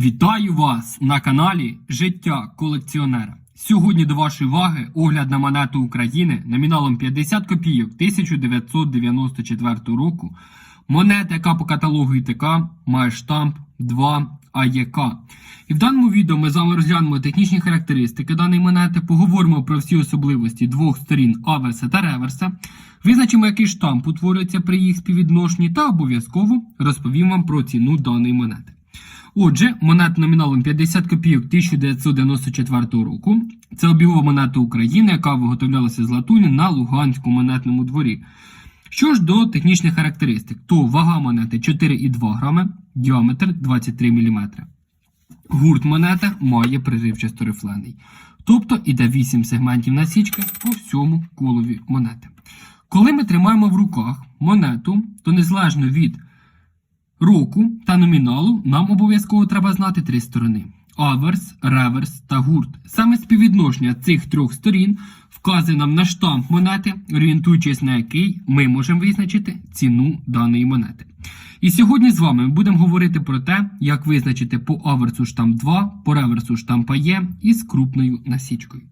Вітаю вас на каналі Життя колекціонера. Сьогодні до вашої уваги огляд на монету України номіналом 50 копійок 1994 року. Монета, яка по каталогу ІТК має штамп 2 АЄК. І в даному відео ми з вами розглянемо технічні характеристики даної монети, поговоримо про всі особливості двох сторін аверса та реверса, визначимо, який штамп утворюється при їх співвідношенні, та обов'язково розповім вам про ціну даної монети. Отже, монета номіналом 50 копійок 1994 року. Це обігова монета України, яка виготовлялася з латуні на Луганському монетному дворі. Що ж до технічних характеристик, то вага монети 4,2 грами, діаметр 23 мм. Гурт монети має приривчасто рифлений. Тобто іде 8 сегментів насічки по всьому колові монети. Коли ми тримаємо в руках монету, то незалежно від року та номіналу нам обов'язково треба знати три сторони: аверс, реверс та гурт. Саме співвідношення цих трьох сторін вказує нам на штамп монети, орієнтуючись на який ми можемо визначити ціну даної монети. І сьогодні з вами ми будемо говорити про те, як визначити по аверсу штамп 2, по реверсу штампа Є із крупною насічкою.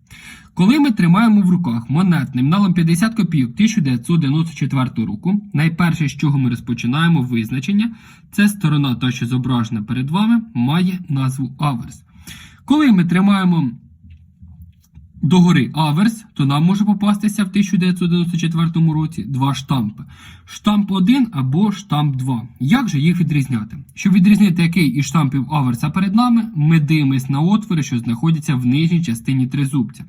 Коли ми тримаємо в руках монет номіналом 50 копійок 1994 року, найперше, з чого ми розпочинаємо визначення, це сторона, та, що зображена перед вами, має назву аверс. Коли ми тримаємо догори аверс, то нам може попастися в 1994 році два штампи: штамп 1 або штамп 2. Як же їх відрізняти? Щоб відрізнити який із штампів аверса перед нами, ми дивимось на отвори, що знаходяться в нижній частині тризубця.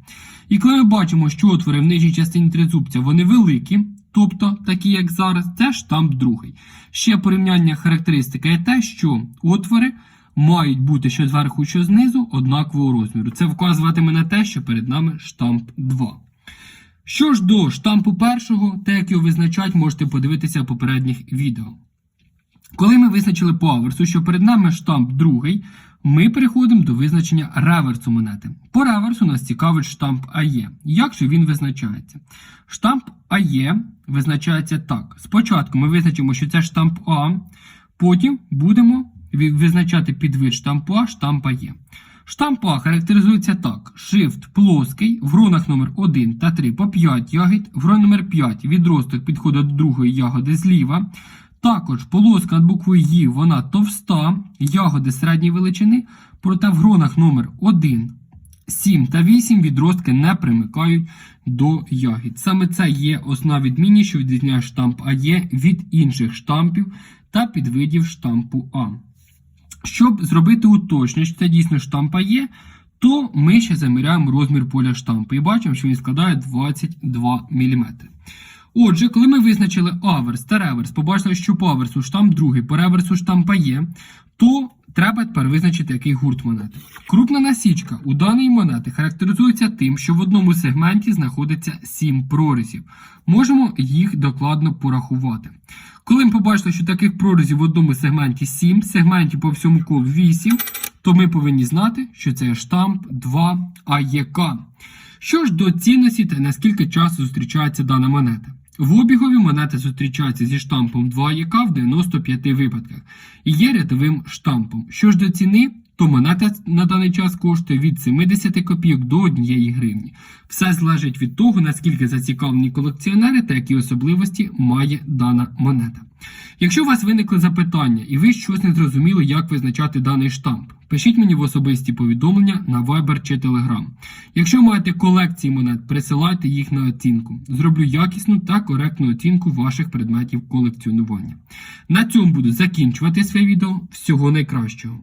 І коли ми бачимо, що отвори в нижній частині тризубця вони великі, тобто такі як зараз, це штамп другий. Ще порівняння характеристика є те, що отвори мають бути що зверху, що знизу однакового розміру. Це вказуватиме на те, що перед нами штамп 2. Що ж до штампу першого, те, як його визначають, можете подивитися в попередніх відео. Коли ми визначили по аверсу, що перед нами штамп другий, ми переходимо до визначення реверсу монети. По реверсу нас цікавить штамп АЄ. Як же він визначається? Штамп АЄ визначається так. Спочатку ми визначимо, що це штамп А, потім будемо визначати підвид А, штамп АЄ. Штамп А характеризується так: шрифт плоский, в гронах номер 1 та 3 по 5 ягід, в грон номер 5 відросток підходить до другої ягоди зліва. Також полоска над буквою «Ї» вона товста, ягоди середньої величини, проте в гронах номер 1, 7 та 8 відростки не примикають до ягід. Саме це є основна відмінність, що відрізняє штамп АЄ від інших штампів та підвидів штампу А. Щоб зробити що це дійсно штампа є, то ми ще заміряємо розмір поля штампу і бачимо, що він складає 22 мм. Отже, коли ми визначили аверс та реверс, побачили, що по аверсу штамп другий, по реверсу штампа є, то треба тепер визначити, який гурт монети. Крупна насічка у даної монети характеризується тим, що в одному сегменті знаходиться 7 прорізів. Можемо їх докладно порахувати. Коли ми побачили, що таких прорізів в одному сегменті 7, сегменті по всьому колу 8, то ми повинні знати, що це штамп 2 АЄК. Що ж до цінності та наскільки часто зустрічається дана монета? В обігові монета зустрічаються зі штампом 2 АЄК в 95 випадках і є рядовим штампом. Що ж до ціни, то монета на даний час коштує від 70 копійок до 1 гривні. Все залежить від того, наскільки зацікавлені колекціонери та які особливості має дана монета. Якщо у вас виникли запитання і ви щось не зрозуміли, як визначати даний штамп, пишіть мені в особисті повідомлення на Viber чи Telegram. Якщо маєте колекції монет, присилайте їх на оцінку. Зроблю якісну та коректну оцінку ваших предметів колекціонування. На цьому буду закінчувати своє відео. Всього найкращого!